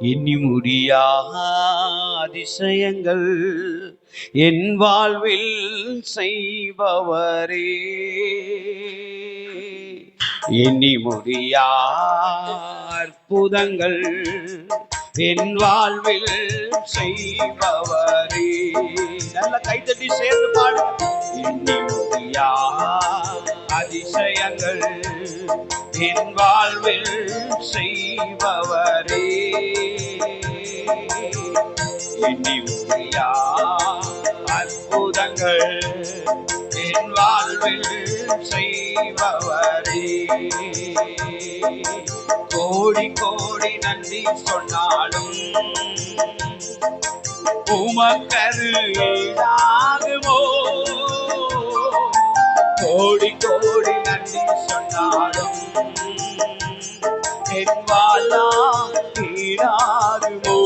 எண்ணி முடியா அதிசயங்கள் என் வாழ்வில் செய்பவரே. எண்ணி முடியா அற்புதங்கள் என் வாழ்வில் செய்பவரே. நல்ல கைத்தட்டி சேர்ந்து பாடு. எண்ணி முடியா அதிசயங்கள் என் வாழ்வில் செய்பவரே. எண்ணி முடியா அற்புதங்கள் என் வாழ்வில் செய்பவரே. கோடி கோடி நன்றி சொன்னாலும் உமக்கரு ஆகுமோ கோடி கோடி நன்றி சொன்னாலும் என் வாழா ஈடாகுமோ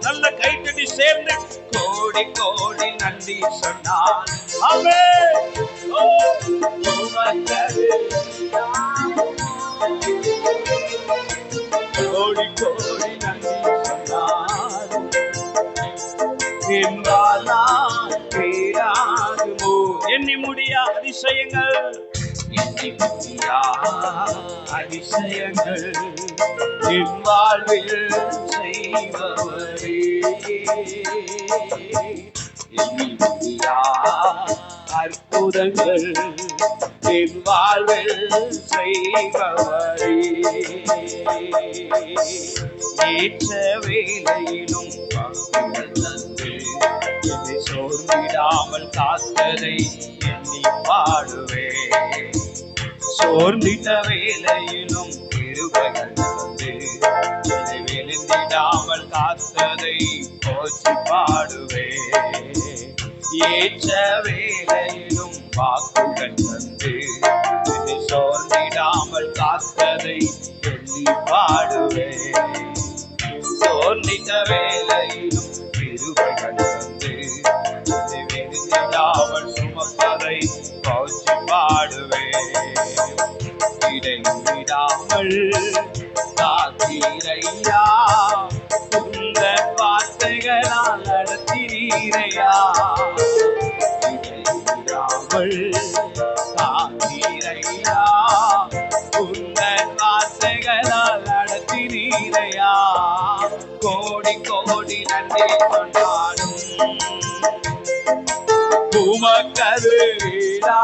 நல்ல கைத்தடி சேர்ந்து. கோடி கோடி நன்றி சொன்னான் அவே கோடி கோடி நன்றி சொன்னாலும் என்பாலா பேராகுமோ அதிசயங்கள். அதிசயங்கள். என் வாழ்வில் செய்பவரே. அற்புதங்கள். என் வாழ்வில் செய்பவரே. ஏற்ற வேலையிலும் தந்து என்னை சோர்ந்திடாமல் காத்ததை பாடுவே சோர்ந்திட்ட வேலையிலும் கிருபைகள் தந்து விழுந்திடாமல் காத்ததை போச்சு பாடுவே ஏற்ற வேலையிலும் வாக்குகள் தந்து சோர்ந்திடாமல் காத்ததை சொல்லி பாடுவே சோர்ந்திட்ட வேலையிலும் பெருமைகள் வார்த்தைகளால் நடத்தினீரையா காத்தீரையா உந்த வார்த்தைகளால் நடத்தினீரையா கோடி கோடி நன்றி உமக்கது வீடா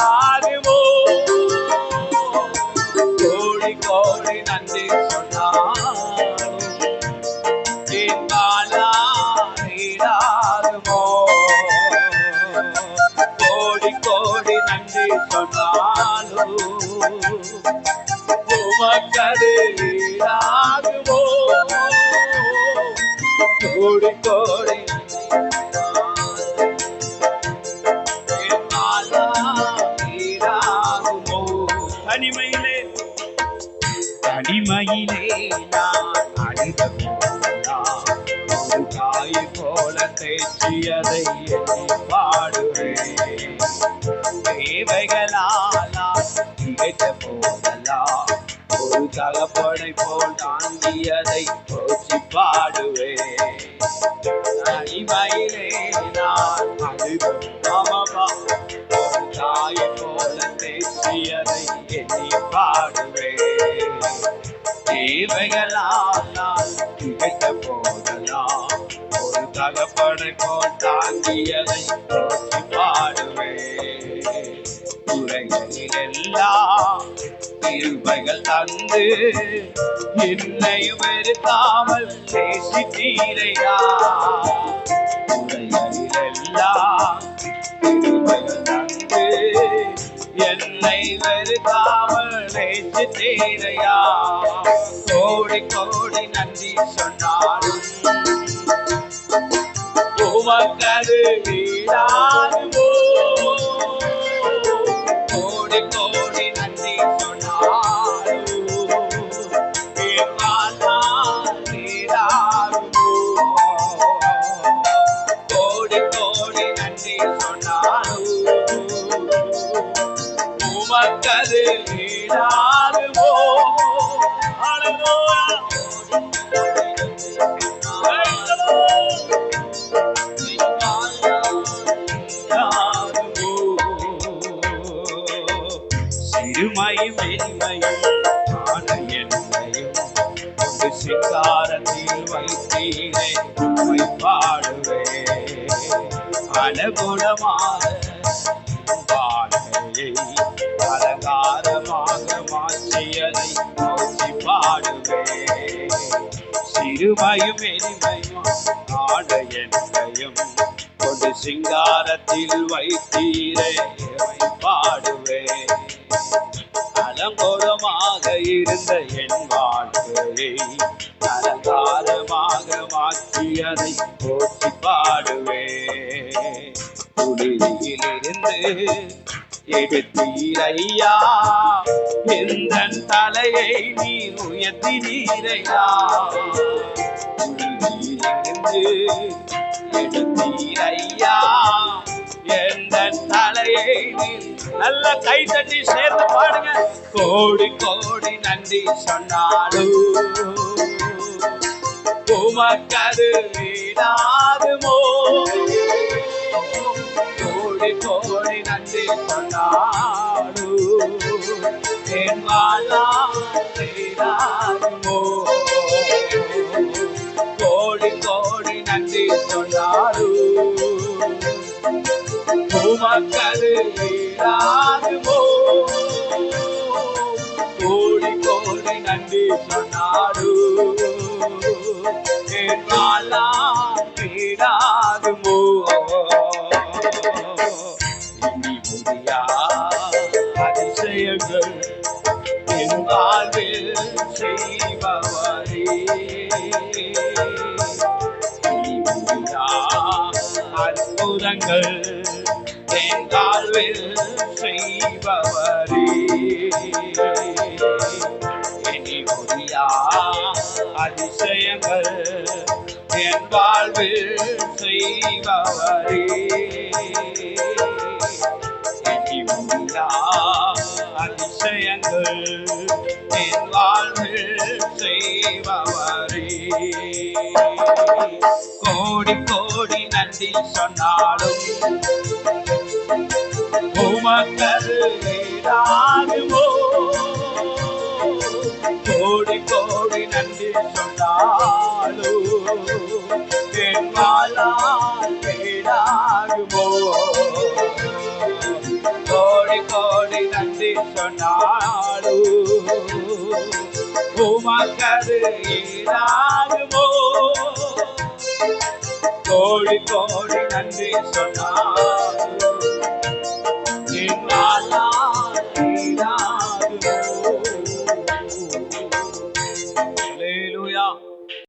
தனிமையிலே நான் அழித போதெல்லாம் போல தேச்சியதை எண்ணி பாடுவேன் தேவைகளால் நான் திகைத்த போதெல்லாம் ஒரு தகப்படை போல் தாங்கியதை போற்றி பாடுவேன். தனிமையிலே நான் அழுதும் அமமா ஒரு தாயை போல தேச்சியதை எண்ணி பாடுவேன் தேவைகளால் நான் போதெல்லாம் ஒரு தகப்படை போல் தாங்கியதை போற்றி பாடுவேன் துறைகளில் எல்லாம் கிருபைகள் தந்து என்னை வெறுக்காமல் நேசித்தீரையா. துறைகளில் எல்லாம் கிருபைகள் தந்து என்னை வெறுக்காமல் நேசித்தீரையா கோடி கோடி நன்றி சொன்னாலும் உமக்கது வீடாகுமோ மக்களில் நீடாடுவோம் சிறுமையும் இன்மையும் என்னையும் ஒரு சிங்காரத்தில் பாடுவே. அனுகுணமாக அலங்காரமாக மாற்றியதை நோக்கி பாடுவேன் சிறுமையும் எளிமையும் ஆட என்னையும் கொண்டு சிங்காரத்தில் வைத்தீரே பாடுவேன் அலங்கோலமாக இருந்த என் வாழ்க்கையை அலங்காரமாக மாற்றியதை போற்றி பாடுவேன் குடியிலிருந்து எடுத்தீரையா எந்த தலையை நீ உயர்த்தி நீரையா எடுத்தீரையா? எந்த தலையை நீ நல்ல கை தட்டி சேர்ந்து பாடுங்க. கோடி கோடி நன்றி சொன்னாலும் உமக்கது வீடாகுமோ கோடி கோடி நன்றி சொன்னாலும் என் வாழா வீடாகுமோ கோடி கோடி நன்றி சொன்னாலும் உமக்கது வீடாகுமோ செய்பவரே அற்புதங்கள் என் செய்பவரே. அதிசயங்கள் என் வாழ்வில் செய்பவரே. அதிசயங்கள் கோடி கோடி நன்றி சொன்னாலும் உமக்கது ஈடாகுமோ கோடி கோடி நன்றி சொன்னாலும் என் வாழால் கோடி கோடி நன்றி சொன்னாலும் உமக்கது ஈடாகுமோ கோடி கோடி நன்றி சொன்னாலும்